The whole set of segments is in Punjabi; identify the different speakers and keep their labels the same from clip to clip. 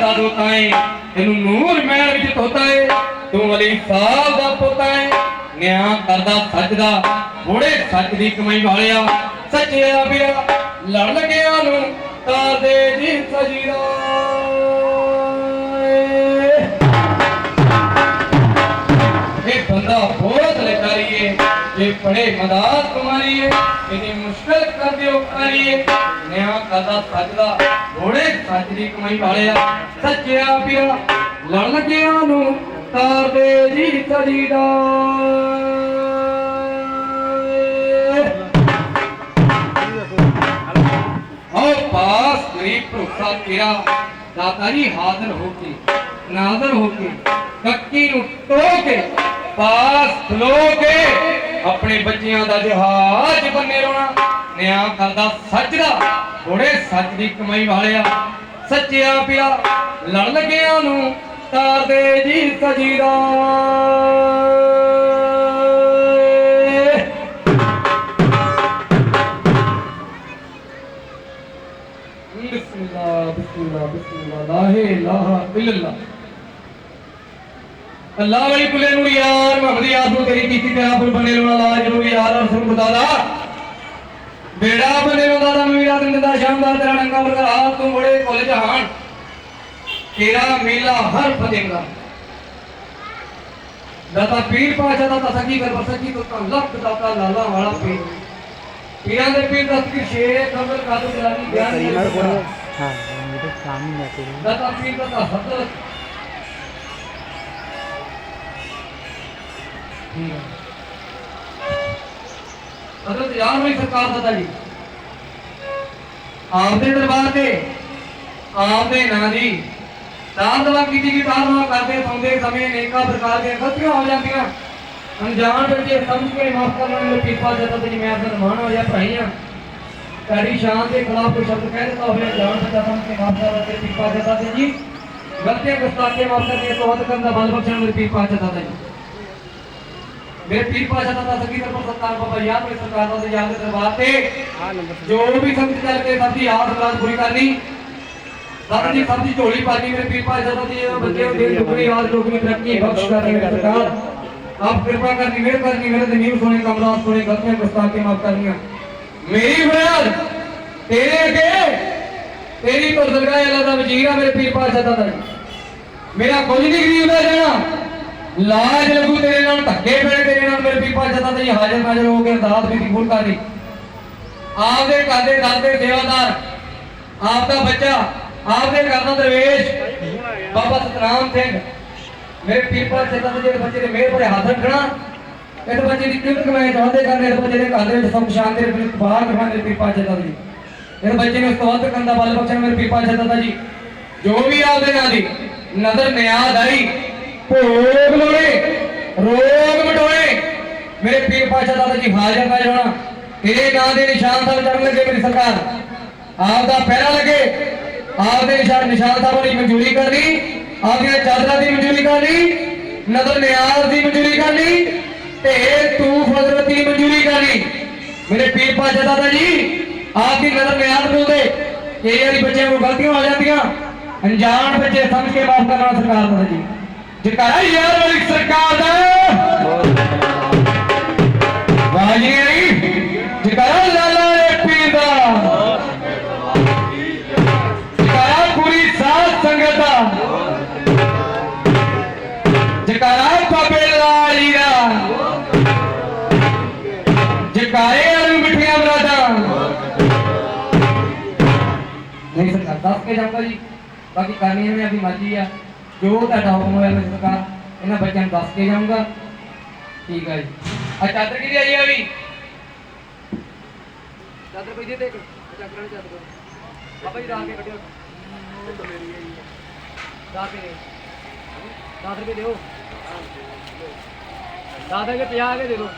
Speaker 1: ਦਾਦੋ ਤਾਏ, ਤੈਨੂੰ ਨੂਰ ਮਹਿਲ ਵਿੱਚ ਤੋਤਾ ਏ। ਤੂੰ ਅਲੀ ਸਾਹਿਬ ਦਾ ਪੁੱਤ ਏ। ਨਿਆਂ ਕਰਦਾ ਸੱਚ ਦਾ ਬੋੜੇ ਸੱਚ ਦੀ ਕਮਾਈ ਵਾਲਿਆ। ਸੱਚਿਆ ਵੀਰਾ ਲੜ ਲੱਗਿਆ ਨੂੰ ਤਾਰ ਦੇ ਜੀ ਸਜੀਦਾ ਇਹ ਪੜੇ ਮਦਦ ਕੁਮਾਰੀਏ ਇਹਦੀ ਮੁਸ਼ਕਲ ਕਰ ਦਿਓ ਕਰੀਏ ਨਿਆਂ ਕਰਦਾ ਸੱਚ ਘੋੜੇ ਸੱਚ ਕਮਾਈ ਵਾਲਿਆ। ਸੱਚਿਆ ਪਿਆ ਲੜ ਲੱਗਿਆ ਨੂੰ ਤਾਰ ਦੇ ਜੀ ਸਜੀਦਾ ਆਓ ਪਾਸ ਗਰੀਬ ਭਰੋਸਾ ਤੇਰਾ ਦਾਤਾ ਜੀ ਹਾਜ਼ਰ ਹੋ ਕੇ, ਨਾਜ਼ਰ ਹੋ ਕੇ ਕੱਕੀ ਨੂੰ ਟੋ ਪਾਸ ਖਲੋ ਕੇ। ਆਪਣੇ ਬੱਚਿਆਂ ਦਾ ਜਹਾਜ਼ ਬੰਨੇ ਰੋਣਾ। ਨਿਆਂ ਕਰਦਾ ਸੱਚ ਦਾ ਥੋੜੇ ਸੱਚ ਦੀ ਕਮਾਈ ਵਾਲਿਆ। ਸੱਚਿਆ ਪਿਆ ਲੜ ਲਗਿਆਂ ਨੂੰ, ਤਾਰ ਦੇ ਜੀ ਸਜੀਦਾ ਬਿਸਮਿਲ੍ਲਾ ਬਿਸਮਿਲ੍ਲਾ ਬਿਸਮਿਲ੍ਲਾ ਲਾਹੇ ਲਾਹਾ ਇਲੱਲਾ ਅੱਲਾਹ ਵਾਲੀ ਕੁਲੇ ਨੂੰ ਯਾਰ ਮੁਹੰਮਦ ਯਾਰ ਨੂੰ ਤੇਰੀ ਕੀਤੀ ਤੇ ਆਪ ਨੂੰ ਬਣੇ ਲਾਜ ਨੂੰ ਯਾਰ ਰਸੂਲ ਖੁਦਾ ਦਾ ਬੇੜਾ ਬਣੇ ਲੋਣਾ ਦਾ ਮੀਰਾ ਦਿਨ ਦਾ ਸ਼ਾਨਦਾਰ ਤੇਰਾ ਨੰਗਾ ਵਰਗਾ ਤੂੰ ਬੜੇ ਕੁੱਲ ਜਹਾਨ। ਤੇਰਾ ਮੇਲਾ ਹਰ ਫਤਿਹ ਦਾ। ਦਾਤਾ ਪੀਰ ਪਾਸ਼ਾ ਦਾ ਤਾਂ ਸਕੀ ਕਰ ਸਕੀ ਤੋਂ ਤਾਂ ਲੱਖ ਦਾਤਾ ਲਾਲਾ ਵਾਲਾ ਪੀਰ। ਪੀਰਾਂ ਦੇ ਪੀਰ ਦਸਤਗੀਰ ਸ਼ੇਰ ਖਬਰ ਕਾਦੂ ਜਲਾਲੀ ਗਿਆਨ ਦੀ।
Speaker 2: ਹਾਂ ਮੇਰੇ ਸਾਹਮਣੇ ਆ ਤੇਰੇ।
Speaker 1: ਦਾਤਾ ਪੀਰ ਦਾ ਤਾਂ ਹੱਦ ਹਜ਼ਰਤ ਯਾਰ ਮੇਰੀ ਸਰਕਾਰ ਦਾਤਾ ਜੀ। ਆਪਦੇ ਦਰਬਾਰ ਤੇ, ਆਪਦੇ ਨਾਂ ਦੀ ਦਾਨ ਦਵਾ ਕੀਤੀ ਕਿ ਦਾਨ ਦਵਾ ਕਰਦੇ, ਸੌਂਦੇ ਸਮੇਂ ਨੇਕਾ ਪ੍ਰਕਾਰ ਦੀਆਂ ਗਲਤੀਆਂ ਹੋ ਜਾਂਦੀਆਂ। ਅਣਜਾਣ ਵਿੱਚ ਇਹ ਸਮਝ ਕੇ ਮਾਫ ਕਰਨ ਵਾਲੇ ਕਿਰਪਾ ਜਤਾ ਤੇ ਮੈਂ ਆਪਣਾ ਮਾਣ ਹੋ ਜਾ ਭਾਈਆਂ ਤੁਹਾਡੀ ਸ਼ਾਨ ਦੇ ਖਿਲਾਫ ਕੋਈ ਸ਼ਬਦ ਕਹਿ ਦਿੱਤਾ ਹੋਵੇ, ਜਾਣ ਸੱਚਾ ਸਮਝ ਕੇ ਮਾਫ ਕਰ, ਤੇ ਕਿਰਪਾ ਜਤਾ ਤੇ ਜੀ। ਗਲਤੀਆਂ, ਗੁਸਤਾਖੀਆਂ ਮਾਫ ਕਰਕੇ ਤੋਹਤ ਕਰਨ ਦਾ ਬਲ ਬਖਸ਼ਣ ਮੇਰੇ ਕਿਰਪਾ ਜਤਾ ਤੇ ਜੀ। ਮੇਰੇ ਪੀਰ ਪਾਸ਼ਾ ਦਾ ਸਕੀ ਤਰਫ ਸਤਕਾਰ ਬਾਬਾ ਯਾਦ ਮੇਰੇ ਸਰਕਾਰ ਦਾ ਤੇ ਯਾਦ ਦੇ ਦਰਬਾਰ ਤੇ
Speaker 2: ਆ ਨੰਬਰ
Speaker 1: ਜੋ ਵੀ ਸੰਗਤ ਚੱਲ ਕੇ ਸਭ ਦੀ ਆਸ ਮੁਰਾਦ ਪੂਰੀ ਕਰਨੀ ਸਭ ਦੀ ਸਭ ਦੀ ਝੋਲੀ ਪਾਣੀ ਮੇਰੇ ਪੀਰ ਪਾਸ਼ਾ ਦਾ ਜੀ ਬੱਚੇ ਉਹ ਦੇ ਦੁਗਣੀ ਆਸ ਦੁਗਣੀ ਤਰੱਕੀ ਬਖਸ਼ ਕਰਨੀ ਮੇਰੇ ਸਰਕਾਰ ਆਪ ਕਿਰਪਾ ਕਰਨੀ ਮਿਹਰ ਕਰਨੀ ਮੇਰੇ ਤੇ ਨੀਮ ਸੋਨੇ ਕਮਲਾਸ ਸੋਨੇ ਗਲਤੀਆਂ ਗੁਸਤਾਖੀਆਂ ਮਾਫ ਕਰਨੀਆਂ ਮੇਰੀ ਫਰਿਆਦ ਤੇਰੇ ਅੱਗੇ ਤੇਰੀ ਤੋਂ ਦਰਗਾਹ ਅੱਲਾ ਦਾ ਵਜ਼ੀਰ ਆ ਮੇਰੇ ਪੀਰ ਪਾਸ਼ਾ ਦਾ ਜੀ ਮੇਰਾ ਕੁਝ ਨਹੀਂ ਗਰੀਬ ਦਾ ਜਾਣਾ ਲਾਜ ਲੱਗੂ ਤੇਰੇ ਨਾਲ ਧੱਕੇ ਪੈਣੇ, ਤੇਰੇ ਨਾਲ ਮੇਰੇ ਪੀਪਾ ਜਦਾ ਤੇ ਹਾਜ਼ਰ ਨਾਜ਼ਰ ਹੋ ਕੇ ਅਰਦਾਸ ਵੀ ਕਬੂਲ ਕਰ ਲਈ। ਆਪਦੇ ਘਰ ਦੇ ਦਾਦੇ ਸੇਵਾਦਾਰ ਆਪ ਬੱਚਾ, ਆਪਦੇ ਘਰ ਦਾ ਦਰਵੇਸ਼, ਬਾਬਾ ਸਤਨਾਮ ਸਿੰਘ, ਮੇਰੇ ਪੀਪਾ ਜਦਾ ਤੇ ਜਿਹੜੇ ਬੱਚੇ ਦੇ ਮਿਹਰ ਭਰੇ ਹੱਥ ਰੱਖਣਾ। ਇਸ ਬੱਚੇ ਦੀ ਕਿਰਤ ਕਮਾਈ ਚਾਹੁੰਦੇ ਕਰਨੇ ਇਸ ਬੱਚੇ ਦੇ ਘਰ ਦੇ ਵਿੱਚ ਸੁਖ, ਸ਼ਾਂਤੀ ਦੇ ਵਿੱਚ ਬਾਹਰ ਰੱਖਣਾ ਮੇਰੇ ਪੀਪਾ ਜਦਾ ਜੀ ਇਸ ਬੱਚੇ ਨੂੰ ਸਤਵਤ ਕਰਨ ਦਾ ਬਲ ਬਖਸ਼ਣ ਮੇਰੇ ਪੀਪਾ ਜਦਾ ਜੀ। ਜੋ ਵੀ ਆਪਦੇ ਨਾਲ ਦੀ ਨਜ਼ਰ ਨਿਆਦ ਆਈ ਭੋਗ ਲੋੜੇ ਰੋਗ ਮਟੋਏ ਮੇਰੇ ਪੀਰ ਪਾਸ਼ਾ ਦਾ ਜੀ ਹਾਜ਼ਰ ਨਾ ਹੋਣਾ ਤੇਰੇ ਨਾਂ ਦੇ ਨਿਸ਼ਾਨ ਸਾਹਿਬ ਚੜਨ ਲੱਗੇ ਮੇਰੀ ਸਰਕਾਰ। ਆਪ ਦਾ ਪਹਿਰਾ ਲੱਗੇ। ਆਪ ਦੇ ਨਿਸ਼ਾਨ ਨਿਸ਼ਾਨ ਸਾਹਿਬ ਦੀ ਮਨਜ਼ੂਰੀ ਕਰਨੀ। ਆਪ ਦੀਆਂ ਚਾਦਰਾਂ ਦੀ ਮਨਜ਼ੂਰੀ ਕਰਨੀ। ਨਜ਼ਰ ਨਿਆਜ਼ ਦੀ ਮਨਜ਼ੂਰੀ ਕਰਨੀ। ਤੇ ਤੂੰ ਫਜ਼ਰਤ ਦੀ ਮਨਜ਼ੂਰੀ ਕਰਨੀ। ਮੇਰੇ ਪੀਰ ਪਾਸ਼ਾ ਦਾਦਾ ਜੀ ਆਪ ਦੀ ਨਜ਼ਰ ਨਿਆਜ਼ ਬੋਲਦੇ। ਇਹ ਵਾਲੀ ਬੱਚਿਆਂ ਨੂੰ ਗਲਤੀਆਂ ਹੋ ਜਾਂਦੀਆਂ। ਅਣਜਾਣ ਬੱਚੇ ਸਮਝ ਕੇ ਮਾਫ ਕਰਨਾ ਸਰਕਾਰ ਦਾ ਜੀ। ਜਕਾਰਾ ਯਾਰ ਵਾਲੀ ਸਰਕਾਰ ਦਾ ਵਾਜੀ ਜਕਾਰਾ ਲਾਲਾ ਰੇ ਪੀਰ ਦਾ ਜਕਾਰਾ ਪੂਰੀ ਸਾਧ ਸੰਗਤ ਦਾ ਜਕਾਰਾ ਬਾਬੇ ਲਾਲੀ ਦਾ ਜਕਾਰੇ ਵਾਲੀ ਮਿੱਠੀਆਂ ਬਰਾਦਾ ਨਹੀਂ ਸਰਕਾਰ ਜੋ ਤੁਹਾਡਾ ਹੁਕਮ ਹੋਇਆ ਮੇਰੀ ਸਰਕਾਰ ਇਹਨਾਂ ਬੱਚਿਆਂ ਨੂੰ ਦੱਸ ਕੇ ਜਾਊਂਗਾ। ਠੀਕ ਹੈ ਜੀ। ਆ ਚਾਦਰ ਕਿਹਦੀ ਆਈ ਆ ਵੀ? ਚਾਦਰ ਪਈ ਦੇ ਤੇ ਚਾਦਰ ਵਾਲੀ ਚਾਦਰ। ਬਾਬਾ ਜੀ ਰਾਤ ਕੇ ਕੱਢਿਓ। ਰਾਤ ਕੇ 10 ਰੁਪਏ ਦਿਓ। ਦਾਦਾ ਕੇ 50 ਕੇ ਦੇ ਦਿਓ।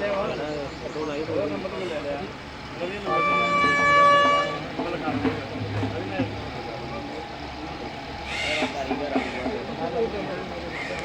Speaker 3: ਮੈਂ ਨੰਬਰ ਲੈ ਲਿਆ ਹੋਰ